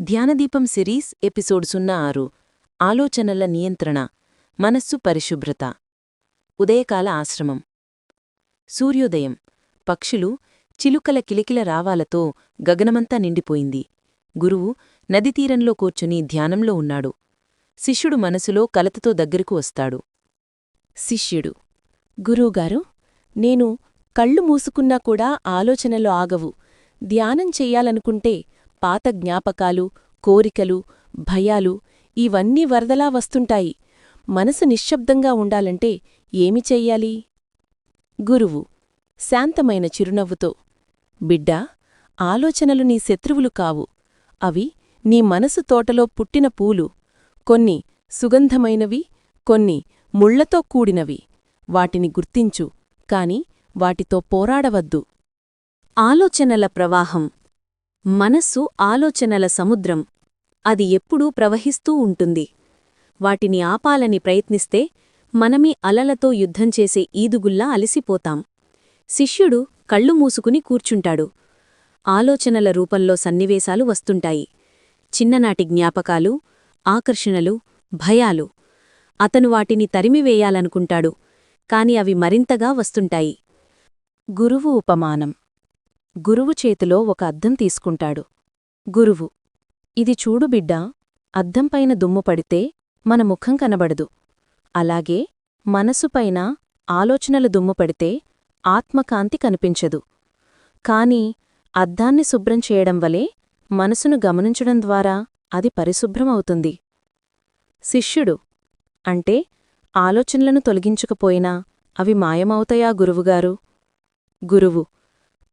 ధ్యానదీపం series episode సున్నా ఆరు. ఆలోచనల నియంత్రణ మనస్సు పరిశుభ్రత. ఉదయకాల ఆశ్రమం. సూర్యోదయం. పక్షులు చిలుకల కిలికిల రావాలతో గగనమంతా నిండిపోయింది. గురువు నదితీరంలో కూర్చుని ధ్యానంలో ఉన్నాడు. శిష్యుడు మనసులో కలతతో దగ్గరకు వస్తాడు. శిష్యుడు గురువుగారు నేను కళ్ళు మూసుకున్నా కూడా ఆలోచనలు ఆగవు. ధ్యానం చెయ్యాలనుకుంటే పాత జ్ఞాపకాలు కోరికలు భయాలు ఇవన్నీ వరదలా వస్తుంటాయి. మనసు నిశ్శబ్దంగా ఉండాలంటే ఏమి చెయ్యాలి? గురువు శాంతమైన చిరునవ్వుతో బిడ్డా ఆలోచనలు నీ శత్రువులు కావు. అవి నీ మనసు తోటలో పుట్టిన పూలు. కొన్ని సుగంధమైనవి కొన్ని ముళ్ళతో కూడినవి. వాటిని గుర్తించు కాని వాటితో పోరాడవద్దు. ఆలోచనల ప్రవాహం మనస్సు ఆలోచనల సముద్రం. అది ఎప్పుడూ ప్రవహిస్తూ ఉంటుంది. వాటిని ఆపాలని ప్రయత్నిస్తే మనమీ అలలతో యుద్ధం చేసే ఈదుగుల్లా అలసిపోతాం. శిష్యుడు కళ్ళు మూసుకుని కూర్చుంటాడు. ఆలోచనల రూపంలో సన్నివేశాలు వస్తుంటాయి. చిన్ననాటి జ్ఞాపకాలు ఆకర్షణలు భయాలు. అతను వాటిని తరిమివేయాలనుకుంటాడు. కాని అవి మరింతగా వస్తుంటాయి. గురువు ఉపమానం. గురువు చేతిలో ఒక అద్దం తీసుకుంటాడు. గురువు ఇది చూడు బిడ్డా అద్దంపైన దుమ్ము పడితే మన ముఖం కనబడదు. అలాగే మనసుపైన ఆలోచనలు దుమ్ము పడితే ఆత్మకాంతి కనిపించదు. కాని అద్దాన్ని శుభ్రం చేయడం వలే మనసును గమనించడం ద్వారా అది పరిశుభ్రమవుతుంది. శిష్యుడు అంటే ఆలోచనలను తొలగించకపోయినా అవి మాయమవుతాయా గురువుగారు? గురువు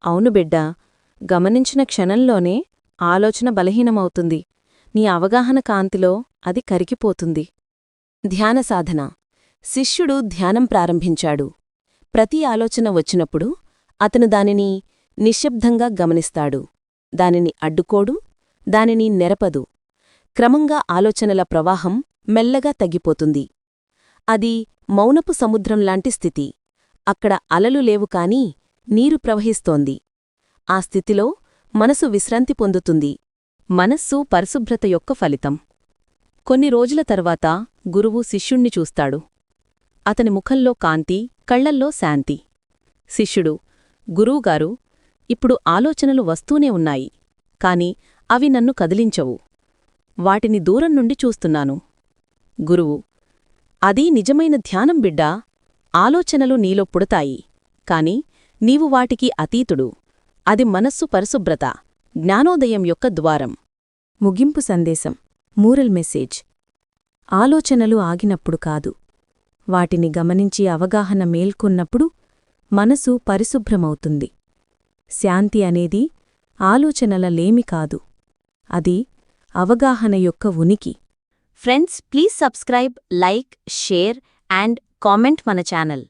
అవును బిడ్డా గమనించిన క్షణంలోనే ఆలోచన బలహీనమవుతుంది. నీ అవగాహన కాంతిలో అది కరిగిపోతుంది. ధ్యాన సాధన. శిష్యుడు ధ్యానం ప్రారంభించాడు. ప్రతి ఆలోచన వచ్చినప్పుడు అతను దానిని నిశ్శబ్దంగా గమనిస్తాడు. దానిని అడ్డుకోడు దానిని నెరపదు. క్రమంగా ఆలోచనల ప్రవాహం మెల్లగా తగ్గిపోతుంది. అది మౌనపు సముద్రంలాంటి స్థితి. అక్కడ అలలు లేవు కాని నీరు ప్రవహిస్తోంది. ఆ స్థితిలో మనసు విశ్రాంతి పొందుతుంది. మనస్సు పరిశుభ్రత యొక్క ఫలితం. కొన్ని రోజుల తర్వాత గురువు శిష్యుణ్ణి చూస్తాడు. అతని ముఖంలో కాంతి కళ్ళల్లో శాంతి. శిష్యుడు గురువుగారు ఇప్పుడు ఆలోచనలు వస్తూనే ఉన్నాయి. కాని అవి నన్ను కదిలించవు. వాటిని దూరం నుండి చూస్తున్నాను. గురువు అదీ నిజమైన ధ్యానం బిడ్డా. ఆలోచనలు నీలో పుడతాయి. కాని నీవు వాటికి అతీతుడు. అది మనస్సు పరిశుభ్రత జ్ఞానోదయం యొక్క ద్వారం. ముగింపు సందేశం. Moral message. ఆలోచనలు ఆగినప్పుడు కాదు. వాటిని గమనించి అవగాహన మేల్కొన్నప్పుడు మనసు పరిశుభ్రమవుతుంది. శాంతి అనేది ఆలోచనల లేమి కాదు. అది అవగాహన యొక్క ఉనికి. Friends please subscribe like share and comment మన ఛానల్.